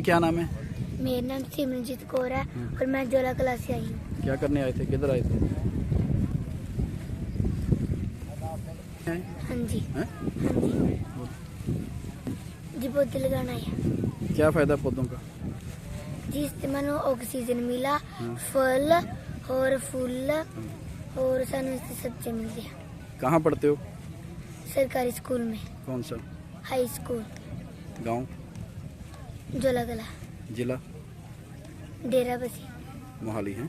क्या नाम है? मेरा नाम सिमरनजीत कौर है और मैं जोला क्लास से आई हूँ। क्या करने आए थे? किधर आए थे? हाँ जी। हाँ? जी। जी पौधे लगाना है। क्या फ़ायदा पौधों का? जिससे मनो ऑक्सीजन मिला फल और फूल और सानू इससे सब्ज़ी मिलती है कहाँ पढ़ते हो? सरकारी स्कूल में। कौन सा? High school. गाँव? जोला कला जिला? डेरा बसी। मोहाली है।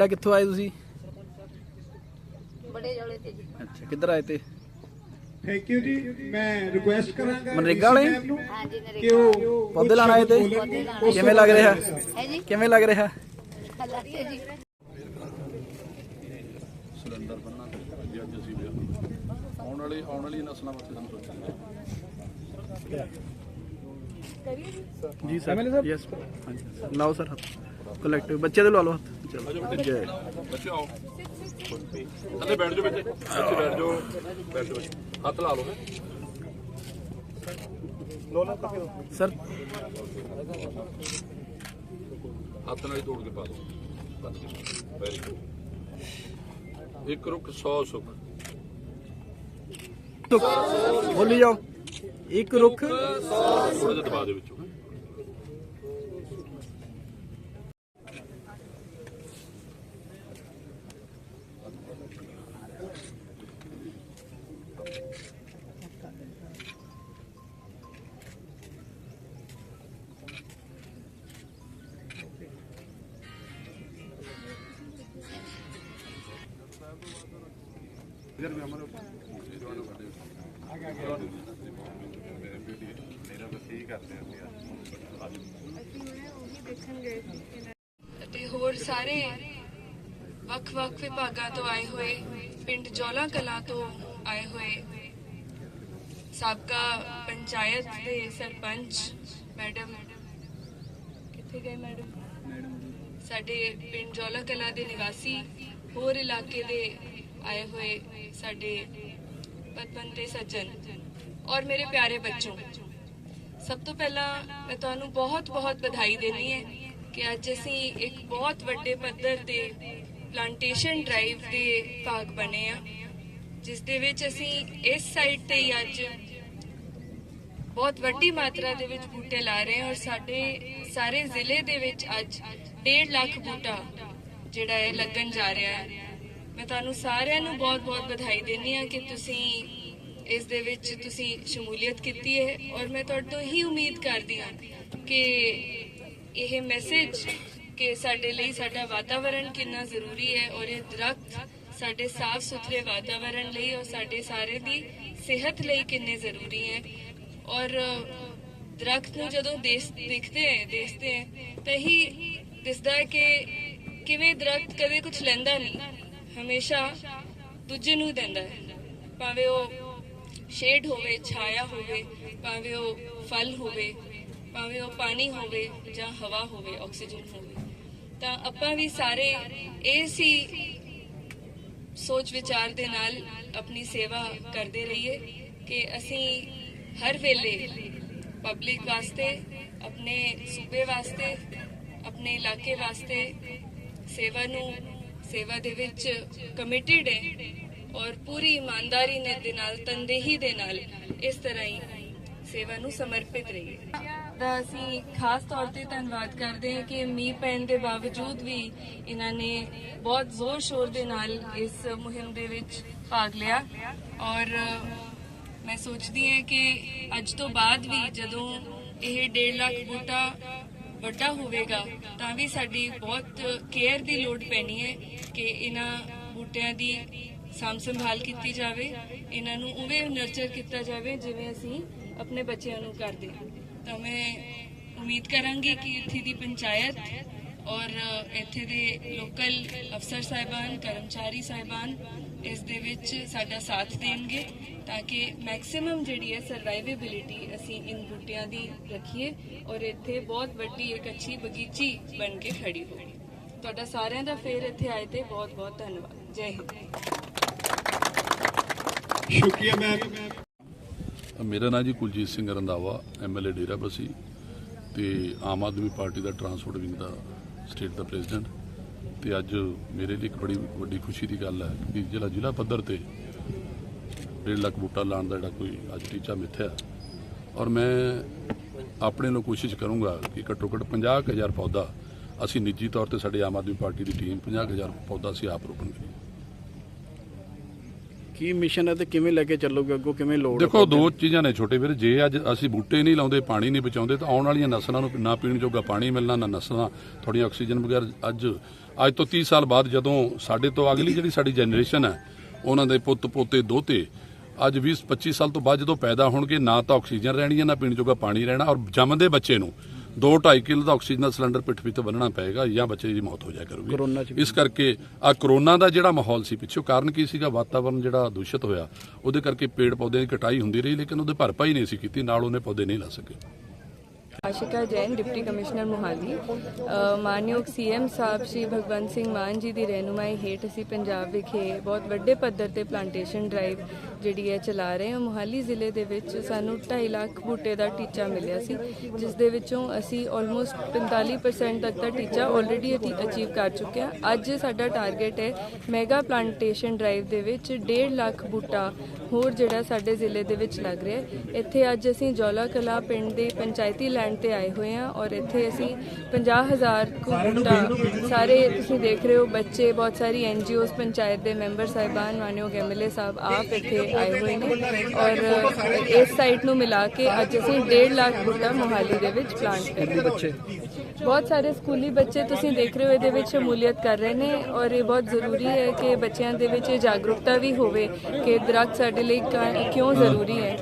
ਬੇਟਾ ਕਿੱਥੋਂ ਆਏ ਤੁਸੀਂ? ਬੜੇ ਜੋਲੇ ਤੇ ਜੀ। ਅੱਛਾ ਕਿੱਧਰ ਆਏ ਤੇ? ਥੈਂਕ ਯੂ ਜੀ। ਮੈਂ ਰਿਕੁਐਸਟ ਕਰਾਂਗਾ ਮਨਰੇਗਾ ਵਾਲੇ? ਹਾਂਜੀ ਨਰੇਗਾ ਕਿ ਉਹ ਪੌਦੇ ਲਾਣ ਆਏ ਤੇ? ਕਿਵੇਂ ਲੱਗ ਰਿਹਾ? ਹੈ ਜੀ। ਕਿਵੇਂ ਲੱਗ ਰਿਹਾ? ਲੱਗਿਆ ਜੀ। ਸਿਲੰਡਰ ਬੰਨਾ ਤੇ ਅੱਜ ਅਸੀਂ ਆਉਣ ਵਾਲੇ ਆਉਣ ਵਾਲੀ ਨਸਲਾਂ ਵਾਸਤੇ ਸਾਨੂੰ ਸੋਚਣਾ ਜੀ? ਸਰ। ਐਮਐਲਏ ਸਾਹਿਬ? ਯੈਸ ਲਓ ਸਰ। ਹੱਥ ਕਲੈਕਟਿਵ ਬੱਚੇ ਦੇ ਲਵਾ ਲਓ ਹੱਥ। ਚਲੋ। ਜੈ ਬੱਚੇ ਆਓ। ਥੱਲੇ ਬੈਠ ਜਾਓ ਬੱਚੇ। ਇੱਥੇ ਬੈਠ ਜਾਓ। ਬੈਠ ਜਾਓ ਬੱਚੇ। ਹੱਥ ਲਾ ਲਓ। ਸਰ ਹੱਥ ਨਾਲ ਹੀ ਤੋੜ ਕੇ ਪਾ ਦਿਓ ਵੈਰੀ ਗੁੱਡ ਇੱਕ ਰੁੱਖ 100 ਸੁੱਖ। ਬੋਲੀ ਜਾਓ। ਇੱਕ ਰੁੱਖ। ਥੋੜਾ ਜਿਹਾ ਦਬਾ ਦੇ ਵਿੱਚੋਂ। ਅਤੇ ਹੋਰ ਸਾਰੇ ਵੱਖ-ਵੱਖ ਵਿਭਾਗਾਂ ਤੋਂ ਆਏ ਹੋਏ ਪਿੰਡ ਜੌਲਾ ਕਲਾਂ ਤੋਂ ਆਏ ਹੋਏ ਸਾਬਕਾ ਪੰਚਾਇਤ ਦੇ ਸਰਪੰਚ ਮੈਡਮ ਕਿੱਥੇ ਗਏ ਮੈਡਮ? ਸਾਡੇ ਪਿੰਡ ਜੌਲਾ ਕਲਾਂ ਦੇ ਨਿਵਾਸੀ ਹੋਰ ਇਲਾਕੇ ਦੇ ਆਏ ਹੋਏ ਸਾਡੇ ਪਤਵੰਤੇ ਸੱਜਣ ਔਰ ਮੇਰੇ ਪਿਆਰੇ ਬੱਚੋਂ। ਸਭ ਤੋਂ ਪਹਿਲਾਂ ਮੈਂ ਤੁਹਾਨੂੰ ਬਹੁਤ-ਬਹੁਤ ਵਧਾਈ ਦੇਣੀ ਹੈ ਕਿ ਅੱਜ ਅਸੀਂ ਇੱਕ ਬਹੁਤ ਵੱਡੇ ਪੱਧਰ ਤੇ ਪਲਾਂਟੇਸ਼ਨ ਡਰਾਈਵ ਦੇ ਭਾਗ ਬਣੇ ਆ ਜਿਸ ਦੇ ਵਿੱਚ ਅਸੀਂ ਇਸ ਸਾਈਡ ਤੇ ਹੀ ਅੱਜ ਬਹੁਤ ਵੱਡੀ ਮਾਤਰਾ ਦੇ ਵਿੱਚ ਬੂਟੇ ਲਾ ਰਹੇ ਹਾਂ ਔਰ ਸਾਡੇ ਸਾਰੇ ਜ਼ਿਲ੍ਹੇ ਦੇ ਵਿੱਚ ਅੱਜ 1.5 ਲੱਖ ਬੂਟਾ ਜਿਹੜਾ ਹੈ ਲੱਗਣ ਜਾ ਰਿਹਾ ਹੈ। ਮੈਂ ਤੁਹਾਨੂੰ ਸਾਰਿਆਂ ਨੂੰ ਬਹੁਤ-ਬਹੁਤ ਵਧਾਈ ਦਿੰਦੀ ਹਾਂ ਕਿ ਤੁਸੀਂ ਇਸ ਦੇ ਵਿੱਚ ਤੁਸੀਂ ਸ਼ਮੂਲੀਅਤ ਕੀਤੀ ਹੈ ਔਰ ਮੈਂ ਤੁਹਾਡੇ ਤੋਂ ਹੀ ਉਮੀਦ ਕਰਦੀ ਹਾਂ ਕਿ ਇਹ ਮੈਸੇਜ ਕਿ ਸਾਡੇ ਲਈ ਸਾਡਾ ਵਾਤਾਵਰਣ ਕਿੰਨਾ ਜ਼ਰੂਰੀ ਹੈ ਔਰ ਇਹ ਦਰਖਤ ਸਾਡੇ ਸਾਫ਼ ਸੁਥਰੇ ਵਾਤਾਵਰਣ ਲਈ ਔਰ ਸਾਡੇ ਸਾਰੇ ਦੀ ਸਿਹਤ ਲਈ ਕਿੰਨੇ ਜ਼ਰੂਰੀ ਹੈ। ਔਰ ਦਰਖਤ ਨੂੰ ਜਦੋਂ ਦੇਖ ਦੇਖਦੇ ਹੈ ਦੇਖਦੇ ਹੈ ਤਾਂ ਹੀ ਦਿਸਦਾ ਹੈ ਕਿ ਕਿਵੇਂ ਦਰਖਤ ਕਦੇ ਕੁਝ ਲੈਂਦਾ ਨਹੀਂ। ਹਮੇਸ਼ਾ ਦੂਜੇ ਨੂੰ ਦਿੰਦਾ ਹੈ। ਭਾਵੇਂ ਉਹ ਸ਼ੇਡ ਹੋਵੇ, ਛਾਇਆ ਹੋਵੇ, ਭਾਵੇਂ ਉਹ ਫਲ ਹੋਵੇ, ਭਾਵੇਂ ਉਹ ਪਾਣੀ ਹੋਵੇ ਜਾਂ ਹਵਾ ਹੋਵੇ ਆਕਸੀਜਨ ਹੋਵੇ। ਤਾਂ ਆਪਾਂ ਵੀ ਸਾਰੇ ਇਸ ਸੋਚ ਵਿਚਾਰ ਦੇ ਨਾਲ ਆਪਣੀ ਸੇਵਾ ਕਰਦੇ ਰਹੀਏ ਕਿ ਅਸੀਂ ਹਰ ਵੇਲੇ ਪਬਲਿਕ ਵਾਸਤੇ, ਆਪਣੇ ਸੂਬੇ ਵਾਸਤੇ, ਆਪਣੇ ਇਲਾਕੇ ਵਾਸਤੇ ਸੇਵਾ ਨੂੰ ਸੇਵਾ ਦੇ ਵਿੱਚ ਕਮਿਟਿਡ ਹੈ ਔਰ ਪੂਰੀ ਇਮਾਨਦਾਰੀ ਨੇ ਦੇ ਨਾਲ, ਤਨਦੇਹੀ ਦੇ ਨਾਲ ਇਸ ਤਰ੍ਹਾਂ ਹੀ ਸੇਵਾ ਨੂੰ ਸਮਰਪਿਤ ਰਹੀਏ। ਦਾ ਅਸੀਂ ਖਾਸ ਤੌਰ ਤੇ ਧੰਨਵਾਦ ਕਰਦੇ ਹਾਂ ਕਿ ਮੀਂਹ ਪੈਣ ਦੇ ਬਾਵਜੂਦ ਵੀ ਇਹਨਾਂ ਨੇ ਬਹੁਤ ਜ਼ੋਰ ਸ਼ੋਰ ਦੇ ਨਾਲ ਇਸ ਮੁਹਿੰਮ ਦੇ ਵਿੱਚ ਭਾਗ ਲਿਆ। ਔਰ ਮੈਂ ਸੋਚਦੀ ਹਾਂ ਕਿ ਅੱਜ ਤੋਂ ਬਾਅਦ ਵੀ ਜਦੋਂ ਇਹ 1.5 ਲੱਖ ਬੂਟਾ ਵੱਡਾ ਹੋਵੇਗਾ, ਤਾਂ ਵੀ ਸਾਡੀ ਬਹੁਤ ਕੇਅਰ ਦੀ ਲੋੜ ਪੈਣੀ ਹੈ ਕਿ ਇਹਨਾਂ ਬੂਟਿਆਂ ਦੀ ਸਾਂਭ ਸੰਭਾਲ ਕੀਤੀ ਜਾਵੇ, ਇਹਨਾਂ ਨੂੰ ਉਵੇਂ ਨਰਚਰ ਕੀਤਾ ਜਾਵੇ ਜਿਵੇਂ ਅਸੀਂ ਆਪਣੇ ਬੱਚਿਆਂ ਨੂੰ ਕਰਦੇ ਤਾਂ ਮੈਂ ਉਮੀਦ ਕਰਾਂਗੀ ਕਿ ਇੱਥੇ ਦੀ ਪੰਚਾਇਤ ਔਰ ਇੱਥੇ ਦੇ ਲੋਕਲ ਅਫਸਰ ਸਾਹਿਬਾਨ, ਕਰਮਚਾਰੀ ਸਾਹਿਬਾਨ ਇਸ ਦੇ ਵਿੱਚ ਸਾਡਾ ਸਾਥ ਦੇਣਗੇ ਤਾਂ ਕਿ ਮੈਕਸਿਮਮ ਜਿਹੜੀ ਹੈ ਸਰਵਾਈਵੇਬਿਲਿਟੀ ਅਸੀਂ ਇਨ ਬੂਟਿਆਂ ਦੀ ਰੱਖੀਏ ਔਰ ਇੱਥੇ ਬਹੁਤ ਵੱਡੀ ਇੱਕ ਅੱਛੀ ਬਗੀਚੀ ਬਣ ਕੇ ਖੜੀ ਹੋਵੇ। ਤੁਹਾਡਾ ਸਾਰਿਆਂ ਦਾ ਫੇਰ ਇੱਥੇ ਆਏ ਤੇ ਬਹੁਤ ਬਹੁਤ ਧੰਨਵਾਦ। ਜੈ ਹਿੰਦ। ਸ਼ੁਕਰੀਆ ਮੈਮ ਮੇਰਾ ਨਾਂ ਜੀ ਕੁਲਜੀਤ ਸਿੰਘ ਰੰਦਾਵਾ ਐਮਐਲਏ ਡੇਰਾ ਬਸੀ ਤੇ ਆਮ ਆਦਮੀ ਪਾਰਟੀ ਦਾ ਟਰਾਂਸਪੋਰਟ ਵਿੰਗ ਦਾ ਸਟੇਟ ਦਾ ਪ੍ਰੈਜ਼ੀਡੈਂਟ। ਤੇ ਅੱਜ ਮੇਰੇ ਲਈ ਇੱਕ ਬੜੀ ਵੱਡੀ ਖੁਸ਼ੀ ਦੀ ਗੱਲ ਹੈ ਕਿ ਜਿਹੜਾ ਜ਼ਿਲ੍ਹਾ ਪੱਧਰ ਤੇ 1.5 ਲੱਖ ਬੂਟਾ ਲਾਉਣ ਦਾ ਜਿਹੜਾ ਕੋਈ ਅੱਜ ਟੀਚਾ ਮਿੱਥਿਆ ਔਰ ਮੈਂ ਆਪਣੇ ਨੂੰ ਕੋਸ਼ਿਸ਼ ਕਰੂੰਗਾ ਕਿ ਘੱਟੋ ਘੱਟ 50000 ਪੌਦਾ ਅਸੀਂ ਨਿੱਜੀ ਤੌਰ ਤੇ ਸਾਡੇ ਆਮ ਆਦਮੀ ਪਾਰਟੀ ਦੀ ਟੀਮ 50000 ਪੌਦਾ ਅਸੀਂ ਆਪ ਰੋਪਾਂਗੇ ਕੀ ਮਿਸ਼ਨ ਹੈ ਤੇ ਕਿਵੇਂ ਲੈ ਕੇ ਚੱਲੋਗੇ ਅੱਗੋਂ? ਕਿਵੇਂ ਲੋੜ ਦੇਖੋ ਦੋ ਚੀਜ਼ਾਂ ਨੇ ਛੋਟੇ ਵੀਰ। ਜੇ ਅੱਜ ਅਸੀਂ ਬੂਟੇ ਨਹੀਂ ਲਾਉਂਦੇ ਪਾਣੀ ਨਹੀਂ ਬਚਾਉਂਦੇ ਤਾਂ ਆਉਣ ਵਾਲੀਆਂ ਨਸਲਾਂ ਨੂੰ ਨਾ ਪੀਣ ਜੋਗਾ ਪਾਣੀ ਮਿਲਣਾ ਨਾ ਨਸਲਾਂ ਥੋੜੀਆਂ ਆਕਸੀਜਨ ਬਗੈਰ ਅੱਜ ਅੱਜ ਤੋਂ 30 ਸਾਲ ਬਾਅਦ ਜਦੋਂ ਸਾਡੇ ਤੋਂ ਅਗਲੀ ਜਿਹੜੀ ਸਾਡੀ ਜਨਰੇਸ਼ਨ ਹੈ ਉਹਨਾਂ ਦੇ ਪੁੱਤ ਪੋਤੇ ਦੋਤੇ ਅੱਜ 20 25 ਸਾਲ ਤੋਂ ਬਾਅਦ ਜਦੋਂ ਪੈਦਾ ਹੋਣਗੇ ਨਾ ਤਾਂ ਆਕਸੀਜਨ ਰਹਿਣੀ ਹੈ ਨਾ ਪੀਣ ਜੋਗਾ ਪਾਣੀ ਰਹਿਣਾ ਔਰ ਜੰਮਦੇ ਬੱਚੇ ਨੂੰ 2.5 ਕਿਲੋ ਦਾ ਆਕਸੀਜਨ ਦਾ ਸਿਲੰਡਰ ਪਿੱਠ ਵਿੱਚ ਬੰਨਣਾ ਪਏਗਾ ਜਾਂ ਬੱਚੇ ਦੀ ਮੌਤ ਹੋ ਜਾਇਆ ਕਰੂਗੀ। ਇਸ ਕਰਕੇ ਆ ਕਰੋਨਾ ਦਾ ਜਿਹੜਾ ਮਾਹੌਲ ਸੀ ਪਿੱਛੋਂ ਕਾਰਨ ਕੀ ਸੀਗਾ? ਵਾਤਾਵਰਣ ਜਿਹੜਾ ਦੂਸ਼ਿਤ ਹੋਇਆ ਉਹਦੇ ਕਰਕੇ ਪੇੜ ਪੌਦਿਆਂ ਦੀ ਕਟਾਈ ਹੁੰਦੀ ਰਹੀ ਲੇਕਿਨ ਉਹਦੇ ਭਰਪਾਈ ਨਹੀਂ ਸੀ ਕੀਤੀ ਨਾਲ ਉਹਨੇ ਪੌਦੇ ਨਹੀਂ ਲਾ ਸਕੇ। Ashika Jain deputy commissioner Mohali. ਮਾਨਯੋਗ ਸੀਐਮ ਸਾਹਿਬ ਸ਼੍ਰੀ ਭਗਵੰਤ ਸਿੰਘ ਮਾਨ ਜੀ ਦੀ ਰਹਿਨੁਮਾਈ ਹੇਠ ਅਸੀਂ ਪੰਜਾਬ ਵਿਖੇ ਬਹੁਤ ਵੱਡੇ ਪੱਧਰ ਤੇ ਪਲਾਂਟੇਸ਼ਨ ਡਰਾਈਵ ਜਿਹੜੀ ਹੈ ਚਲਾ ਰਹੇ ਹਾਂ ਮੋਹਾਲੀ ਜ਼ਿਲ੍ਹੇ ਦੇ ਵਿੱਚ ਸਾਨੂੰ 2.5 ਲੱਖ ਬੂਟੇ ਦਾ ਟੀਚਾ ਮਿਲਿਆ ਸੀ ਜਿਸ ਦੇ ਵਿੱਚੋਂ ਅਸੀਂ ਆਲਮੋਸਟ 45% ਤੱਕ ਦਾ ਟੀਚਾ ਆਲਰੇਡੀ ਅਚੀਵ ਕਰ ਚੁੱਕੇ ਹਾਂ। ਅੱਜ ਸਾਡਾ ਟਾਰਗੇਟ ਹੈ ਮੈਗਾ ਪਲਾਂਟੇਸ਼ਨ ਡਰਾਈਵ ਦੇ ਵਿੱਚ 1.5 ਲੱਖ ਬੂਟਾ ਹੋਰ ਜਿਹੜਾ ਸਾਡੇ ਜ਼ਿਲ੍ਹੇ ਦੇ ਵਿੱਚ ਲੱਗ ਰਿਹਾ ਹੈ। ਇੱਥੇ ਅੱਜ ਅਸੀਂ ਜੌਲਾ ਕਲਾ ਪਿੰਡ ਦੇ ਪੰਚਾਇਤੀ ਲੈਂਡ ਤੇ ਆਏ ਹੋਏ ਹਾਂ ਔਰ ਇੱਥੇ ਅਸੀਂ 50000 ਕੁ ਬੂਟਾ ਸਾਰੇ ਤੁਸੀਂ ਦੇਖ ਰਹੇ ਹੋ ਬੱਚੇ ਬਹੁਤ ਸਾਰੀ ਐਨਜੀਓਜ਼ ਪੰਚਾਇਤ ਦੇ ਮੈਂਬਰ ਸਾਹਿਬਾਨ ਮਾਨਯੋਗ ਐਮਐਲਏ ਸਾਹਿਬ ਆਪ ਇੱਥੇ ਆਏ ਹੋਏ ਨੇ ਔਰ ਇਸ ਸਾਈਟ ਨੂੰ ਮਿਲਾ ਕੇ ਅੱਜ ਅਸੀਂ 1.5 ਲੱਖ ਬੂਟਾ ਮੋਹਾਲੀ ਦੇ ਵਿੱਚ ਪਲਾਂਟ ਕਰ ਰਹੇ ਹਾਂ। ਬੱਚੇ। ਬਹੁਤ ਸਾਰੇ ਸਕੂਲੀ ਬੱਚੇ ਤੁਸੀਂ ਦੇਖ ਰਹੇ ਹੋ ਇਹਦੇ ਵਿੱਚ ਸ਼ਮੂਲੀਅਤ ਕਰ ਰਹੇ ਨੇ ਔਰ ਇਹ ਬਹੁਤ ਜ਼ਰੂਰੀ ਹੈ ਕਿ ਬੱਚਿਆਂ ਦੇ ਵਿੱਚ ਇਹ ਜਾਗਰੂਕਤਾ ਵੀ ਹੋਵੇ ਕਿ ਦਰਖਤ ਸਾਡੇ ਲਈ ਕਿਉਂ ਜ਼ਰੂਰੀ ਹੈ।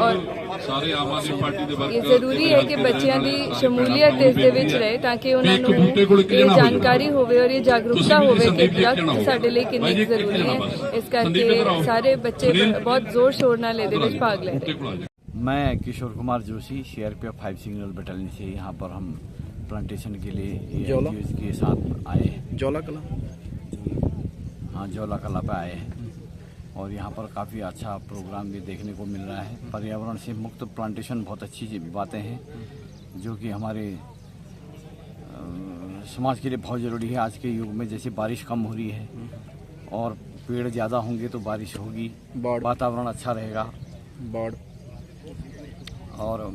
ਔਰ ਸਾਰੇ ਆਮ ਆਦਮੀ ਪਾਰਟੀ ਦੇ ਇਹ ਜ਼ਰੂਰੀ ਹੈ ਕਿ ਬੱਚਿਆਂ ਦੀ ਸ਼ਮੂਲੀਅਤ ਇਸ ਦੇ ਵਿੱਚ ਰਹੇ ਤਾਂ ਕਿ ਉਹਨਾਂ ਨੂੰ ਇਹ ਜਾਣਕਾਰੀ ਹੋਵੇ ਔਰ ਇਹ ਜਾਗਰੂਕਤਾ ਹੋਵੇ ਕਿ ਦਰਖਤ ਸਾਡੇ ਲਈ ਕਿੰਨੇ ਕੁ ਜ਼ਰੂਰੀ ਹੈ ਇਸ ਕਰਕੇ ਸਾਰੇ ਬੱਚੇ ਬਹੁਤ ਜ਼ੋਰ ਸ਼ੋਰ ਨਾਲ ਇਹਦੇ ਵਿੱਚ ਭਾਗ ਲੈ ਰਹੇ ਨੇ मैं Kishore Kumar Joshi CRPF five signal battalion से यहाँ पर हम प्लांटेशन के लिए जौला? ANGOs के साथ आए हैं ਜੌਲਾ ਕਲਾ हाँ जौला कला पे आए हैं और यहाँ पर काफ़ी अच्छा प्रोग्राम भी देखने को मिल रहा है। पर्यावरण से मुक्त प्लांटेशन बहुत अच्छी बातें हैं जो कि हमारे समाज के लिए बहुत ज़रूरी है। आज के युग में जैसे बारिश कम हो रही है और पेड़ ज़्यादा होंगे तो बारिश होगी वातावरण अच्छा रहेगा। ਬਾੜ और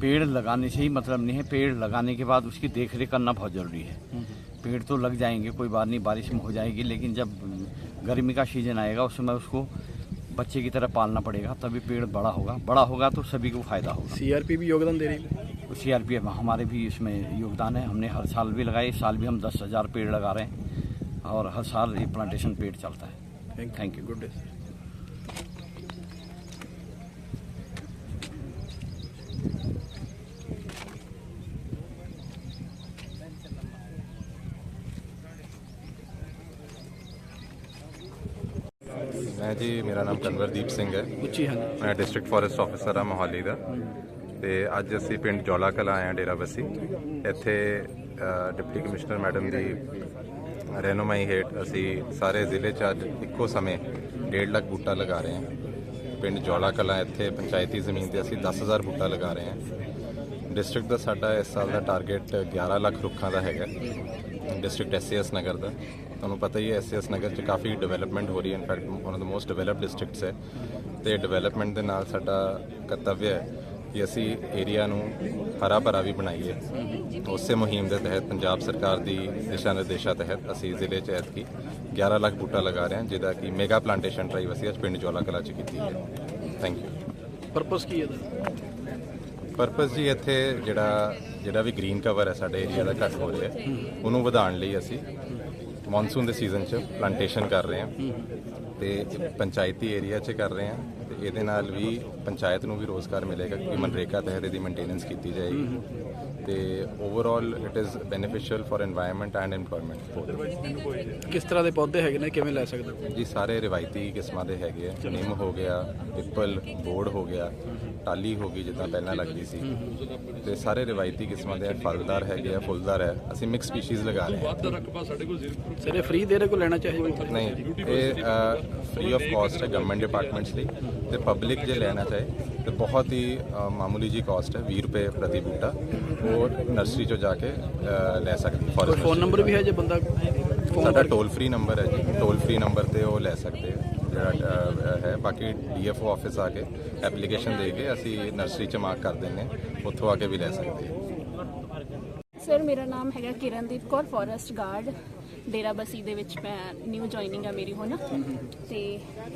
पेड़ लगाने से ही मतलब नहीं है पेड़ लगाने के बाद उसकी देख रेख करना बहुत ज़रूरी है। पेड़ तो लग जाएँगे कोई बात नहीं बारिश में हो जाएगी लेकिन जब गर्मी का सीज़न आएगा उस समय उसको बच्चे की तरह पालना पड़ेगा तभी पेड़ बड़ा होगा। बड़ा होगा तो सभी को फ़ायदा होगा। सीआरपी भी योगदान दे रही है? तो सीआरपीएफ हमारे भी इसमें योगदान है। हमने हर साल भी लगाए इस साल भी हम दस हज़ार पेड़ लगा रहे हैं और हर साल ये प्लांटेशन पेड़ चलता है। थैंक यू गुड डे ਜੀ ਮੇਰਾ ਨਾਮ ਕਨਵਰਦੀਪ ਸਿੰਘ ਹੈ। ਉੱਚੀ ਹਾਂ ਮੈਂ ਡਿਸਟ੍ਰਿਕਟ ਫੋਰੈਸਟ ਆਫੀਸਰ ਆ ਮੋਹਾਲੀ ਦਾ। ਤੇ ਅੱਜ ਅਸੀਂ ਪਿੰਡ ਜੌਲਾ ਕਲਾਂ ਆਏ ਹਾਂ ਡੇਰਾ ਬੱਸੀ। ਇੱਥੇ ਡਿਪਟੀ ਕਮਿਸ਼ਨਰ ਮੈਡਮ ਦੀ ਰਹਿਨੁਮਾਈ ਹੇਠ ਅਸੀਂ ਸਾਰੇ ਜ਼ਿਲ੍ਹੇ 'ਚ ਅੱਜ ਇੱਕੋ ਸਮੇਂ 1.5 ਲੱਖ ਬੂਟਾ ਲਗਾ ਰਹੇ ਹਾਂ। ਪਿੰਡ ਜੌਲਾ ਕਲਾਂ ਇੱਥੇ ਪੰਚਾਇਤੀ ਜ਼ਮੀਨ ਤੇ ਅਸੀਂ 10000 ਬੂਟਾ ਲਗਾ ਰਹੇ ਹਾਂ। ਡਿਸਟ੍ਰਿਕਟ ਦਾ ਸਾਡਾ ਇਸ ਸਾਲ ਦਾ ਟਾਰਗੇਟ 11 ਲੱਖ ਰੁੱਖਾਂ ਦਾ ਹੈਗਾ। ਡਿਸਟ੍ਰਿਕਟ ਐਸਐਸ ਨਗਰ ਦਾ। ਤੁਹਾਨੂੰ ਪਤਾ ਹੀ ਹੈ ਐਸਐਸ ਨਗਰ 'ਚ ਕਾਫੀ ਡਿਵੈਲਪਮੈਂਟ ਹੋ ਰਹੀ ਹੈ। In fact one of the most developed districts ਹੈ। ਤੇ ਡਿਵੈਲਪਮੈਂਟ ਦੇ ਨਾਲ ਸਾਡਾ ਕਰਤੱਵ ਹੈ ਕਿ ਅਸੀਂ ਏਰੀਆ ਨੂੰ ਹਰਾ ਭਰਾ ਵੀ ਬਣਾਈਏ। ਉਸੇ ਮੁਹਿੰਮ ਦੇ ਤਹਿਤ ਪੰਜਾਬ ਸਰਕਾਰ ਦੀ ਦਿਸ਼ਾ ਨਿਰਦੇਸ਼ਾਂ ਤਹਿਤ ਅਸੀਂ ਜ਼ਿਲ੍ਹੇ 'ਚ ਐਤਕੀ 11 ਲੱਖ ਬੂਟਾ ਲਗਾ ਰਹੇ ਹਾਂ ਜਿਹਦਾ ਕਿ ਮੈਗਾ ਪਲਾਂਟੇਸ਼ਨ ਡਰਾਈਵ ਅਸੀਂ ਅੱਜ ਪਿੰਡ ਜੋਲਾ ਕਲਾ 'ਚ ਕੀਤੀ ਹੈ। ਥੈਂਕ ਯੂ ਪਰਪਸ ਕੀ ਹੈ ਇਹਦਾ? ਪਰਪਸ ਜੀ ਇੱਥੇ ਜਿਹੜਾ ਜਿਹੜਾ ਵੀ ਗ੍ਰੀਨ ਕਵਰ ਹੈ ਸਾਡੇ ਏਰੀਆ ਦਾ ਘੱਟ ਹੋ ਰਿਹਾ ਉਹਨੂੰ ਵਧਾਉਣ ਲਈ ਅਸੀਂ ਮੌਨਸੂਨ ਦੇ ਸੀਜ਼ਨ 'ਚ ਪਲਾਂਟੇਸ਼ਨ ਕਰ ਰਹੇ ਹਾਂ ਤੇ ਪੰਚਾਇਤੀ ਏਰੀਆ 'ਚ ਕਰ ਰਹੇ ਹਾਂ ਤੇ ਇਹਦੇ ਨਾਲ ਵੀ ਪੰਚਾਇਤ ਨੂੰ ਵੀ ਰੋਜ਼ਗਾਰ ਮਿਲੇਗਾ। ਕਿਉਂਕਿ ਮਨਰੇਗਾ ਤਹਿਤ ਇਹਦੀ ਮੇਨਟੇਨੈਂਸ ਕੀਤੀ ਜਾਏਗੀ। ਤੇ overall it is beneficial for environment and employment ਕਿਸ ਤਰ੍ਹਾਂ ਦੇ ਪੌਦੇ ਹੈਗੇ ਨੇ? ਕਿਵੇਂ ਲੈ ਸਕਦੇ ਹੋ? ਜੀ ਸਾਰੇ ਰਿਵਾਇਤੀ ਕਿਸਮਾਂ ਦੇ ਹੈਗੇ ਆ। ਨਿੰਮ ਹੋ ਗਿਆ ਪਿੱਪਲ ਬੋੜ ਹੋ ਗਿਆ ਟਾਲੀ ਹੋ ਗਈ ਜਿੱਦਾਂ ਪਹਿਲਾਂ ਲੱਗਦੀ ਸੀ। ਤੇ ਸਾਰੇ ਰਿਵਾਇਤੀ ਕਿਸਮਾਂ ਦੇ ਫਲਦਾਰ ਹੈਗੇ ਆ ਫੁੱਲਦਾਰ ਹੈ ਅਸੀਂ ਮਿਕਸ ਸਪੀਸੀਜ਼ ਲਗਾ ਰਹੇ ਹਾਂ। ਵੱਧ ਰਕਬਾ ਸਾਡੇ ਕੋਲ ਜ਼ੀਰੋ ਸਾਰੇ ਫ੍ਰੀ ਦੇ ਰਹੇ ਕੋ ਲੈਣਾ ਚਾਹੀਏ ਨਹੀਂ ਇਹ ਫ੍ਰੀ ਆਫ ਕਾਸਟ ਹੈ ਗਵਰਨਮੈਂਟ ਡਿਪਾਰਟਮੈਂਟਸ ਲਈ। ਤੇ ਪਬਲਿਕ ਜੇ ਲੈਣਾ ਚਾਹੇ ਤੇ ਬਹੁਤ ਹੀ ਮਾਮੂਲੀ ਜੀ ਕਾਸਟ ਹੈ 20 ਰੁਪਏ ਪ੍ਰਤੀ ਬੂਟਾ। ਉਹ ਨਰਸਰੀ ਚੋਂ ਜਾ ਕੇ ਲੈ ਸਕਦੀ ਫੋਰੈਸਟ ਫੋਨ ਨੰਬਰ ਵੀ ਹੈ ਜੇ ਬੰਦਾ ਫੋਨ ਸਾਡਾ ਟੋਲ ਫ੍ਰੀ ਨੰਬਰ ਹੈ ਜੀ। ਟੋਲ ਫ੍ਰੀ ਨੰਬਰ ਤੇ ਉਹ ਲੈ ਸਕਦੇ ਆ। ਜਿਹੜਾ ਹੈ ਬਾਕੀ ਡੀਐਫਓ ਆਫਿਸ ਆ ਕੇ ਐਪਲੀਕੇਸ਼ਨ ਦੇ ਕੇ ਅਸੀਂ ਨਰਸਰੀ ਚ ਮਾਰਕ ਕਰ ਦਿੰਦੇ ਹਾਂ। ਉੱਥੋਂ ਆ ਕੇ ਵੀ ਲੈ ਸਕਦੇ ਆ ਸਰ ਮੇਰਾ ਨਾਮ ਹੈਗਾ ਕਿਰਨਦੀਪ ਕੌਰ ਫੋਰੈਸਟ ਗਾਰਡ ਡੇਰਾ ਬਸੀ ਦੇ ਵਿੱਚ ਮੈਂ ਨਿਊ ਜੁਆਇਨਿੰਗ ਆ ਮੇਰੀ ਹੁਣ। ਤੇ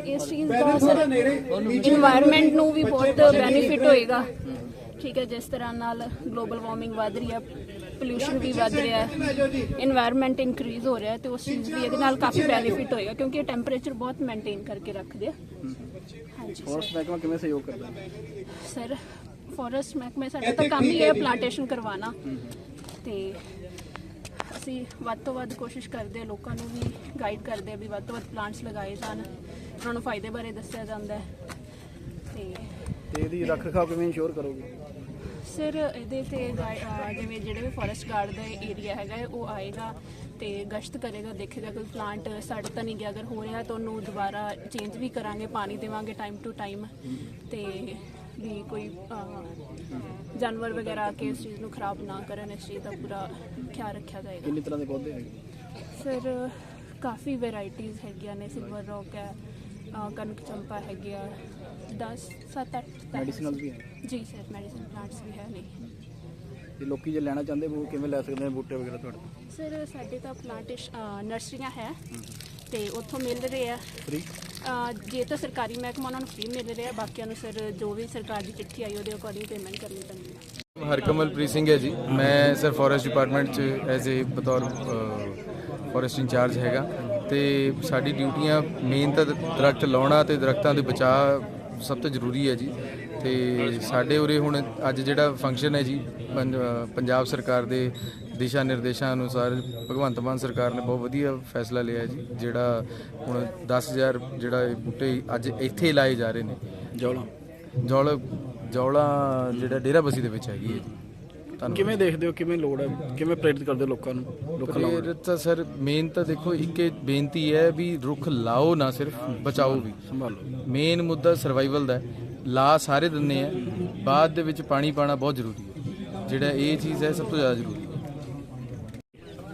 ਇਸ ਚੀਜ਼ ਦਾ ਸਰ এনवायरमेंट ਨੂੰ ਵੀ ਬਹੁਤ ਬੈਨੀਫਿਟ ਹੋਏਗਾ। ਠੀਕ ਹੈ ਜਿਸ ਤਰ੍ਹਾਂ ਨਾਲ ਗਲੋਬਲ ਵਾਰਮਿੰਗ ਵੱਧ ਰਹੀ ਹੈ ਪੋਲੂਸ਼ਨ ਵੀ ਵੱਧ ਰਿਹਾ ਹੈ এনवायरमेंट ਇਨਕਰੀਜ਼ ਹੋ ਰਿਹਾ ਤੇ ਉਸ ਚੀਜ਼ ਵੀ ਇਹਦੇ ਨਾਲ ਕਾਫੀ ਬੈਨੀਫਿਟ ਹੋਏਗਾ ਕਿਉਂਕਿ ਇਹ ਟੈਂਪਰੇਚਰ ਬਹੁਤ ਮੇਨਟੇਨ ਕਰਕੇ ਰੱਖਦੇ ਆ। ਫੋਰਸਟ ਮਹਿਕਮਾ ਕਿਵੇਂ ਸਹਿਯੋਗ ਕਰਦਾ? ਸਰ ਫੋਰਸਟ ਮਹਿਕਮੇ ਸਾਡਾ ਤਾਂ ਕੰਮ ਹੀ ਹੈ ਪਲਾਂਟੇਸ਼ਨ ਕਰਵਾਉਣਾ। ਤੇ ਅਸੀਂ ਵੱਧ ਤੋਂ ਵੱਧ ਕੋਸ਼ਿਸ਼ ਕਰਦੇ ਹਾਂ ਲੋਕਾਂ ਨੂੰ ਵੀ ਗਾਈਡ ਕਰਦੇ ਹਾਂ ਵੀ ਵੱਧ ਤੋਂ ਵੱਧ ਪਲਾਂਟਸ ਲਗਾਏ ਜਾਣ। ਉਹਨਾਂ ਨੂੰ ਫਾਇਦੇ ਬਾਰੇ ਦੱਸਿਆ ਜਾਂਦਾ ਹੈ। ਤੇ ਤੇ ਇਹਦੀ ਰੱਖ ਰਖਾਵ ਕਿਵੇਂ ਇੰਸ਼ੋਰ ਕਰੋਗੇ? ਸਰ ਇਹਦੇ ਤੇ ਗਾਈ- ਅਹ ਜਿਵੇਂ ਜਿਹੜੇ ਵੀ ਫੋਰੈਸਟ ਗਾਰਡ ਦਾ ਏਰੀਆ ਹੈਗਾ ਹੈ, ਉਹ ਆਏਗਾ ਤੇ ਗਸ਼ਤ ਕਰੇਗਾ ਦੇਖੇਗਾ ਕੋਈ ਪਲਾਂਟ ਸੜ ਤਾਂ ਨਹੀਂ ਗਿਆ ਅਗਰ ਹੋ ਰਿਹਾ ਤਾਂ ਉਹਨੂੰ ਦੁਬਾਰਾ ਚੇਂਜ ਵੀ ਕਰਾਂਗੇ ਪਾਣੀ ਦੇਵਾਂਗੇ ਟਾਈਮ ਟੂ ਟਾਈਮ ਤੇ ਵੀ ਕੋਈ ਅਹ, ਜਾਨਵਰ ਵਗੈਰਾ ਆ ਕੇ ਇਸ ਚੀਜ਼ ਨੂੰ ਖਰਾਬ ਨਾ ਕਰਨ ਇਸ ਚੀਜ਼ ਦਾ ਪੂਰਾ ਖਿਆਲ ਰੱਖਿਆ ਜਾਏਗਾ। ਕਿੰਨੀ ਤਰ੍ਹਾਂ ਦੇ ਪੌਦੇ ਹੈਗੇ? ਸਰ ਕਾਫੀ ਵੈਰਾਈਟੀਆਂ ਹੈਗੀਆਂ ਨੇ ਸਿਲਵਰ ਰੌਕ ਹੈ ਅਹ, ਕਨਕ ਚੰਪਾ ਹੈਗੀ ਆ 10 7 8 ਮੈਡੀਸਿਨਲ ਵੀ ਹੈ? ਜੀ ਸਰ ਮੈਡੀਸਨ ਪਲਾਂਟਸ ਵੀ ਹੈ ਨੇ। ਤੇ ਲੋਕੀ ਜੇ ਲੈਣਾ ਚਾਹੁੰਦੇ ਉਹ ਕਿਵੇਂ ਲੈ ਸਕਦੇ ਨੇ ਬੂਟੇ ਵਗੈਰਾ ਤੁਹਾਡੇ ਸਰ ਸਾਡੇ ਤਾਂ ਪਲਾਂਟੇਸ਼ ਨਰਸਰੀਆਂ ਹੈ ਤੇ ਉੱਥੋਂ ਮਿਲ ਰਹੇ ਆ। ਫ੍ਰੀ ਜੇ ਤਾਂ ਸਰਕਾਰੀ ਮਹਿਕਮਾ ਉਹਨਾਂ ਨੂੰ ਫ੍ਰੀ ਮਿਲ ਰਿਹਾ, ਬਾਕੀਆਂ ਨੂੰ ਸਰ ਜੋ ਵੀ ਸਰਕਾਰ ਦੀ ਚਿੱਠੀ ਆਈ, ਉਹਦੇ ਅਕੋਰਡਿੰਗ ਪੇਮੈਂਟ ਕਰਨੀ ਪੈਂਦੀ ਹੈ। ਹਰਕਮਲਪ੍ਰੀਤ ਸਿੰਘ ਹੈ ਜੀ। ਮੈਂ ਸਰ ਫੋਰੈਸਟ ਡਿਪਾਰਟਮੈਂਟ ਚ ਐਜ਼ ਏ ਬਤੌਰ ਫੋਰੈਸਟ ਇੰਚਾਰਜ ਹੈਗਾ। ਤੇ ਸਾਡੀ ਡਿਊਟੀਆਂ ਮੇਨ ਤਾਂ ਦਰਖਤ ਲਾਉਣਾ ਤੇ ਦਰਖਤਾਂ ਦੇ ਬਚਾਅ ਸਭ ਤੋਂ ਜ਼ਰੂਰੀ ਹੈ ਜੀ। ਤੇ ਸਾਡੇ ਉਰੇ ਹੁਣ ਅੱਜ ਜਿਹੜਾ ਫੰਕਸ਼ਨ ਹੈ ਜੀ ਪੰਜਾਬ ਸਰਕਾਰ ਦੇ ਦਿਸ਼ਾ ਨਿਰਦੇਸ਼ਾਂ ਅਨੁਸਾਰ ਭਗਵੰਤ ਮਾਨ ਸਰਕਾਰ ਨੇ ਬਹੁਤ ਵਧੀਆ ਫੈਸਲਾ ਲਿਆ ਜੀ ਜਿਹੜਾ ਹੁਣ 10000 ਜਿਹੜਾ ਇਹ ਬੂਟੇ ਅੱਜ ਇੱਥੇ ਲਾਏ ਜਾ ਰਹੇ ਨੇ। ਜੌਲਾ। ਜੌਲ ਜੌਲਾ ਜਿਹੜਾ ਡੇਰਾ ਬਸੀ ਦੇ ਵਿੱਚ ਹੈਗੀ ਹੈ ਜੀ। ਕਿਵੇਂ ਦੇਖਦੇ ਹੋ ਕਿਵੇਂ ਲੋੜ ਹੈ ਕਿਵੇਂ ਪ੍ਰੇਰਿਤ ਕਰਦੇ ਹੋ ਲੋਕਾਂ ਨੂੰ ਲੋਕਾਂ ਲਾਉਣ? ਫਿਰ ਤਾਂ ਸਰ ਮੇਨ ਤਾਂ ਦੇਖੋ ਇੱਕੇ ਬੇਨਤੀ ਹੈ ਵੀ ਰੁੱਖ ਲਾਓ ਨਾ ਸਿਰਫ ਬਚਾਓ ਵੀ। ਸੰਭਾਲੋ ਮੇਨ ਮੁੱਦਾ ਸਰਵਾਈਵਲ ਦਾ ਹੈ। ਲਾ ਸਾਰੇ ਦਿੰਨੇ ਆ। ਬਾਅਦ ਦੇ ਵਿੱਚ ਪਾਣੀ ਪਾਣਾ ਬਹੁਤ ਜ਼ਰੂਰੀ ਹੈ। ਜਿਹੜਾ ਇਹ ਚੀਜ਼ ਹੈ ਸਭ ਤੋਂ ਜ਼ਿਆਦਾ ਜ਼ਰੂਰੀ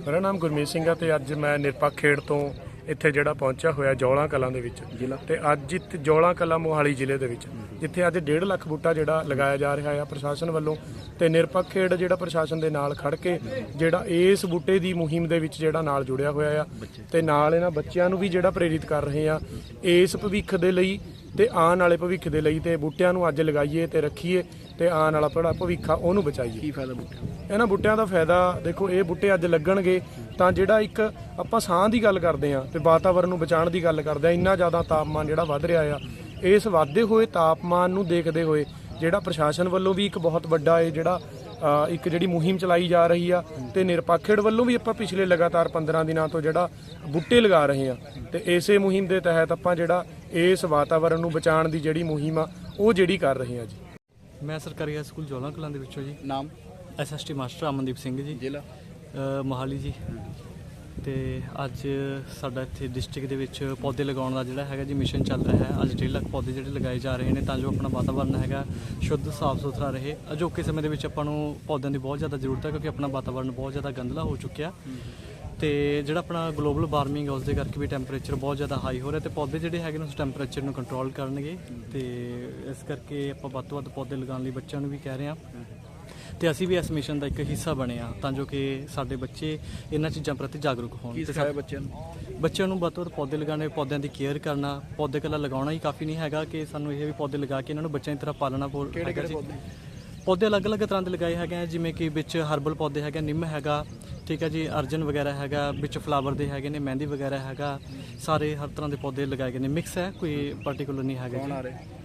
ਮੇਰਾ ਨਾਮ ਗੁਰਮੀਤ ਸਿੰਘ ਆ ਤੇ ਅੱਜ ਮੈਂ ਨਿਰਪੱਖ ਖੇੜ ਤੋਂ ਇੱਥੇ ਜਿਹੜਾ ਪਹੁੰਚਿਆ ਹੋਇਆ ਜੌਲਾ ਕਲਾਂ ਦੇ ਵਿੱਚ। ਤੇ ਅੱਜ ਇੱਥੇ ਜੌਲਾ ਕਲਾਂ ਮੋਹਾਲੀ ਜ਼ਿਲ੍ਹੇ ਦੇ ਵਿੱਚ। ਜਿੱਥੇ ਅੱਜ 1.5 ਲੱਖ ਬੂਟਾ ਜਿਹੜਾ ਲਗਾਇਆ ਜਾ ਰਿਹਾ ਆ ਪ੍ਰਸ਼ਾਸਨ ਵੱਲੋਂ ਤੇ ਨਿਰਪੱਖ ਖੇੜ ਜਿਹੜਾ ਪ੍ਰਸ਼ਾਸਨ ਦੇ ਨਾਲ ਖੜ ਕੇ ਜਿਹੜਾ ਇਸ ਬੂਟੇ ਦੀ ਮੁਹਿੰਮ ਦੇ ਵਿੱਚ ਜਿਹੜਾ ਨਾਲ ਜੁੜਿਆ ਹੋਇਆ ਆ ਤੇ ਨਾਲ ਇਹਨਾਂ ਬੱਚਿਆਂ ਨੂੰ ਵੀ ਜਿਹੜਾ ਪ੍ਰੇਰਿਤ ਕਰ ਰਹੇ ਆ ਇਸ ਭਵਿੱਖ ਦੇ ਲਈ ਤੇ ਆਉਣ ਵਾਲੇ ਭਵਿੱਖ ਦੇ ਲਈ ਤੇ ਬੂਟਿਆਂ ਨੂੰ ਅੱਜ ਲਗਾਈਏ ਤੇ ਰੱਖੀਏ ਤੇ ਆਉਣ ਵਾਲਾ ਭਵਿੱਖ ਆ ਉਹਨੂੰ ਬਚਾਈਏ। ਕੀ ਫਾਇਦਾ ਬੂਟੇ ਇਹਨਾਂ ਬੂਟਿਆਂ ਦਾ ਫਾਇਦਾ ਦੇਖੋ ਇਹ ਬੂਟੇ ਅੱਜ ਲੱਗਣਗੇ ਤਾਂ ਜਿਹੜਾ ਇੱਕ ਆਪਾਂ ਸਾਹ ਦੀ ਗੱਲ ਕਰਦੇ ਆ ਤੇ ਵਾਤਾਵਰਣ ਨੂੰ ਬਚਾਉਣ ਦੀ ਗੱਲ ਕਰਦੇ ਆ ਇੰਨਾ ਜ਼ਿਆਦਾ ਤਾਪਮਾਨ ਜਿਹੜਾ ਵੱਧ ਰਿਹਾ ਆ ਇਸ ਵਧਦੇ ਹੋਏ ਤਾਪਮਾਨ ਨੂੰ ਦੇਖਦੇ ਹੋਏ ਜਿਹੜਾ ਪ੍ਰਸ਼ਾਸਨ ਵੱਲੋਂ ਵੀ ਇੱਕ ਬਹੁਤ ਵੱਡਾ ਇਹ ਜਿਹੜਾ ਇੱਕ ਜਿਹੜੀ ਮੁਹਿੰਮ ਚਲਾਈ ਜਾ ਰਹੀ ਆ ਤੇ ਨਿਰਪੱਖੜ ਵੱਲੋਂ ਵੀ ਆਪਾਂ ਪਿਛਲੇ ਲਗਾਤਾਰ 15 ਦਿਨਾਂ ਤੋਂ ਜਿਹੜਾ ਬੂਟੇ ਲਗਾ ਰਹੇ ਆ ਤੇ ਇਸੇ ਮੁਹਿੰਮ ਦੇ ਤਹਿਤ ਆਪਾਂ ਜਿਹੜਾ ਇਸ ਵਾਤਾਵਰਣ ਨੂੰ ਬਚਾਉਣ ਦੀ ਜਿਹੜੀ ਮੁਹਿੰਮ ਆ ਉਹ ਜਿਹੜੀ ਕਰ ਰਹੇ ਆ ਜੀ। ਮੈਂ ਸਰਕਾਰੀ ਹਾਈ ਸਕੂਲ ਜੋਲਾ ਕਲਾਂ ਦੇ ਵਿੱਚੋਂ ਜੀ। ਨਾਮ? SST master Amandeep Singh ji. ਜ਼ਿਲ੍ਹਾ? ਅ, ਮੋਹਾਲੀ ਜੀ। ਤੇ ਅੱਜ ਸਾਡਾ ਇੱਥੇ ਡਿਸਟ੍ਰਿਕਟ ਦੇ ਵਿੱਚ ਪੌਦੇ ਲਗਾਉਣ ਦਾ ਜਿਹੜਾ ਹੈਗਾ ਜੀ ਮਿਸ਼ਨ ਚੱਲ ਰਿਹਾ ਹੈ। ਅੱਜ 1.5 ਲੱਖ ਪੌਦੇ ਜਿਹੜੇ ਲਗਾਏ ਜਾ ਰਹੇ ਨੇ ਤਾਂ ਜੋ ਆਪਣਾ ਵਾਤਾਵਰਨ ਹੈਗਾ ਸ਼ੁੱਧ ਸਾਫ਼ ਸੁਥਰਾ ਰਹੇ। ਅਜੋਕੇ ਸਮੇਂ ਦੇ ਵਿੱਚ ਆਪਾਂ ਨੂੰ ਪੌਦਿਆਂ ਦੀ ਬਹੁਤ ਜ਼ਿਆਦਾ ਜ਼ਰੂਰਤ ਹੈ ਕਿਉਂਕਿ ਆਪਣਾ ਵਾਤਾਵਰਨ ਬਹੁਤ ਜ਼ਿਆਦਾ ਗੰਦਲਾ ਹੋ ਚੁੱਕਿਆ। ਤੇ ਜਿਹੜਾ ਆਪਣਾ ਗਲੋਬਲ ਵਾਰਮਿੰਗ ਹੈ ਉਸ ਦੇ ਕਰਕੇ ਵੀ ਟੈਂਪਰੇਚਰ ਬਹੁਤ ਜ਼ਿਆਦਾ ਹਾਈ ਹੋ ਰਿਹਾ ਤੇ ਪੌਦੇ ਜਿਹੜੇ ਹੈਗੇ ਨੇ ਉਸ ਟੈਂਪਰੇਚਰ ਨੂੰ ਕੰਟਰੋਲ ਕਰਨਗੇ। ਤੇ ਇਸ ਕਰਕੇ ਆਪਾਂ ਵੱਧ ਤੋਂ ਵੱਧ ਪੌਦੇ ਲਗਾਉਣ ਲਈ ਬੱਚਿਆਂ ਨੂੰ ਵੀ ਕਹਿ ਰਹੇ ਹਾਂ। ਤੇ ਅਸੀਂ ਵੀ ਇਸ ਮਿਸ਼ਨ ਦਾ ਇੱਕ ਹਿੱਸਾ ਬਣੇ ਆ ਤਾਂ ਜੋ ਕਿ ਸਾਡੇ ਬੱਚੇ ਇਹਨਾਂ ਚੀਜ਼ਾਂ ਪ੍ਰਤੀ ਜਾਗਰੂਕ ਹੋਣ ਕੀ ਤੇ ਸਿਖਾਇਆ ਬੱਚਿਆਂ ਨੂੰ? ਬੱਚਿਆਂ ਨੂੰ ਵੱਧ ਤੋਂ ਵੱਧ ਪੌਦੇ ਲਗਾਉਣੇ ਪੌਦਿਆਂ ਦੀ ਕੇਅਰ ਕਰਨਾ ਪੌਦੇ ਕੱਲਾ ਲਗਾਉਣਾ ਹੀ ਕਾਫੀ ਨਹੀਂ ਹੈਗਾ ਕਿ ਸਾਨੂੰ ਇਹ ਵੀ ਪੌਦੇ ਲਗਾ ਕੇ ਇਹਨਾਂ ਨੂੰ ਬੱਚਿਆਂ ਦੀ ਤਰ੍ਹਾਂ ਪਾਲਣਾ ਪੋ- ਕਿਹੜੇ ਹੈਗਾ ਕਿਹੜੇ ਜੀ। ਪੌਦੇ? ਪੌਦੇ ਅਲੱਗ-ਅਲੱਗ ਤਰ੍ਹਾਂ ਦੇ ਲਗਾਏ ਹੈਗੇ ਆ ਜਿਵੇਂ ਕਿ ਵਿੱਚ ਹਰਬਲ ਪੌਦੇ ਹੈਗੇ ਨਿੰਮ ਹੈਗਾ ਠੀਕ ਹੈ ਜੀ ਅਰਜਨ ਵਗੈਰਾ ਹੈਗਾ ਵਿੱਚ ਫਲਾਵਰ ਦੇ ਹੈਗੇ ਨੇ ਮਹਿੰਦੀ ਵਗੈਰਾ ਹੈਗਾ ਸਾਰੇ ਹਰ ਤਰ੍ਹਾਂ ਦੇ ਪੌਦੇ ਲਗਾਏ ਗਏ ਨੇ। ਮਿਕਸ ਹੈ ਕੋਈ ਪਾਰਟਿਕੂਲਰ ਨਹੀਂ ਹੈਗਾ ਕੌਣ ਆ ਜੀ ਰਹੇ?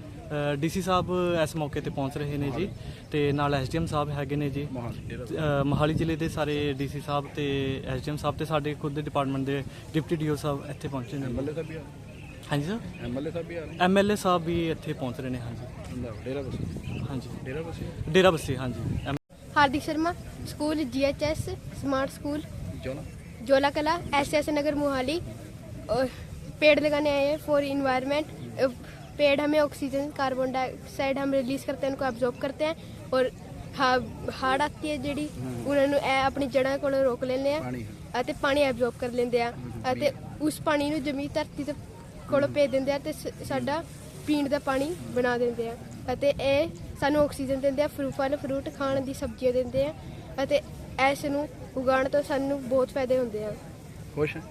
ਡੀਸੀ ਸਾਹਿਬ ਇਸ ਮੌਕੇ ਤੇ ਪਹੁੰਚ ਰਹੇ ਨੇ ਜੀ ਤੇ ਨਾਲ ਐਸਡੀਐਮ ਸਾਹਿਬ ਹੈਗੇ ਨੇ ਜੀ ਮੋਹਾਲੀ ਡੇਰਾ ਅ, ਮੋਹਾਲੀ ਜ਼ਿਲ੍ਹੇ ਦੇ ਸਾਰੇ ਡੀਸੀ ਸਾਹਿਬ ਤੇ ਐਸਡੀਐਮ ਸਾਹਿਬ ਤੇ ਸਾਡੇ ਖੁਦ ਦੇ ਡਿਪਾਰਟਮੈਂਟ ਦੇ ਡਿਪਟੀ ਡੀਓ ਸਾਹਿਬ ਇੱਥੇ ਪਹੁੰਚੇ ਨੇ ਐਮਐਲਏ ਸਾਹਿਬ ਵੀ ਆ ਰਹੇ ਹਾਂਜੀ ਸਰ ਐਮਐਲਏ ਸਾਹਿਬ ਵੀ ਆ ਰਹੇ ਐਮਐਲਏ ਸਾਹਿਬ ਵੀ ਇੱਥੇ ਪਹੁੰਚ ਰਹੇ ਨੇ ਹਾਂਜੀ ਰੰਧਾਵਾ, ਡੇਰਾ ਬਸੀ ਹਾਂਜੀ ਡੇਰਾ ਬਸੀ ਡੇਰਾ ਬੱਸੀ ਹਾਂਜੀ M- Hardik Sharma school GHS smart school ਜੋਨਾ Jola Kala S S नगर मोहाली और पेड़ लगाने आए हैं फॉर इन्वायरमेंट पेड़ हमें ऑक्सीजन कार्बन डाइऑक्साइड हम रिलीज करते हैं उनको एब्जॉर्ब करते हैं और ਹਾੜ ਆਤੀ ਹੈ ਜਿਹੜੀ ਉਹਨਾਂ ਨੂੰ ਇਹ ਆਪਣੀ ਜੜ੍ਹਾਂ ਕੋਲੋਂ ਰੋਕ ਲੈਂਦੇ ਆ ਪਾਣੀ ਅਤੇ ਪਾਣੀ ਐਬਜ਼ੌਰਬ ਕਰ ਲੈਂਦੇ ਆ ਅਤੇ ਉਸ ਪਾਣੀ ਨੂੰ ਜ਼ਮੀਨ ਧਰਤੀ ਤੇ ਕੋਲੋਂ ਭੇਜ ਦਿੰਦੇ ਆ ਤੇ ਸ- ਸਾਡਾ ਪੀਣ ਦਾ ਪਾਣੀ ਬਣਾ ਦਿੰਦੇ ਆ ਅਤੇ ਇਹ ਸਾਨੂੰ ਆਕਸੀਜਨ ਦਿੰਦੇ ਆ ਫਰੂ ਫਲ ਫਰੂਟ ਖਾਣ ਦੀ ਸਬਜ਼ੀਆਂ ਦਿੰਦੇ ਆ ਅਤੇ ਇਸ ਨੂੰ ਉਗਾਉਣ ਤੋਂ ਸਾਨੂੰ ਬਹੁਤ ਫਾਇਦੇ ਹੁੰਦੇ ਆ ਖੁਸ਼ ਹੈ